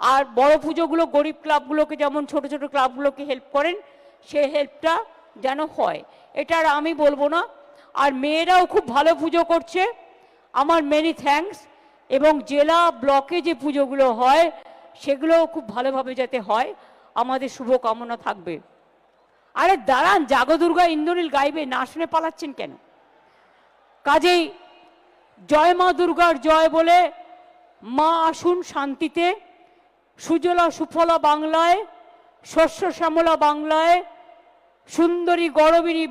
আর বড় পুজোগুলো গরিব ক্লাবগুলোকে, যেমন ছোট ছোট ক্লাবগুলোকে হেল্প করেন, সে হেল্পটা যেন হয়। এটা আর আমি বলব না। আর মেয়েরাও খুব ভালো পুজো করছে। আমার মেনি থ্যাঙ্কস এবং জেলা ব্লকে যে পুজোগুলো হয়, সেগুলোও খুব ভালোভাবে যাতে হয়, আমাদের শুভকামনা থাকবে। আরে দাঁড়ান জাগদুর্গা ইন্দ্রনীল গাইবে, না শুনে পালাচ্ছেন কেন? কাজেই জয় মা দুর্গার জয় বলে মা আসুন শান্তিতে। সুজলা সুফলা বাংলায় শস্য শ্যামলা বাংলায় সুন্দরী গরবিনী